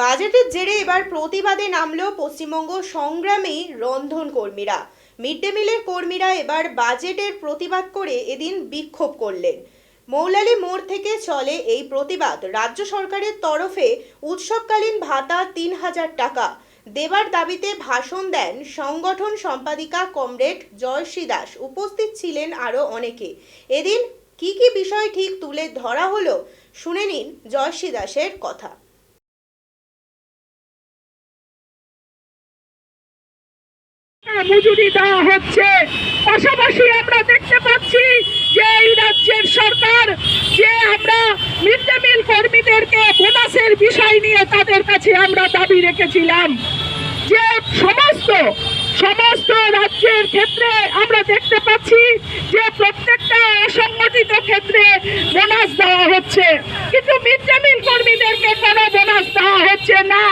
বাজেটের জেরে এবার প্রতিবাদে নামল পশ্চিমবঙ্গ সংগ্রামী রন্ধন কর্মীরা মিড ডে মিলের কর্মীরা এবার বাজেটের প্রতিবাদ করে এদিন বিক্ষোভ করলেন। মৌলালি মোড় থেকে চলে এই প্রতিবাদ। রাজ্য সরকারের তরফে উৎসবকালীন ভাতা তিন হাজার টাকা। দেবার দাবিতে ভাষণ দেন সংগঠন সম্পাদিকা কমরেড জয়শ্রী দাস। উপস্থিত ছিলেন আরও অনেকে। এদিন কি কি বিষয় ঠিক তুলে ধরা হলো, শুনে নিন জয়শ্রী দাসের কথা। মজুরি দেওয়া হচ্ছে, পাশাপাশি আমরা দেখতে পাচ্ছি যে এই রাজ্যের সরকার, যে আমরা মিড ডে মিল কর্মীদেরকে বোনাসের বিষয় নিয়ে তাদের কাছে আমরা দাবি রেখেছিলাম। যে সমস্ত সমস্ত রাজ্যের ক্ষেত্রে আমরা দেখতে পাচ্ছি যে প্রত্যেকটা অসংগঠিত ক্ষেত্রে বোনাস দেওয়া হচ্ছে। কিন্তু মিড ডে মিল কর্মীদেরকে কোনো বোনাস দেওয়া হচ্ছে না।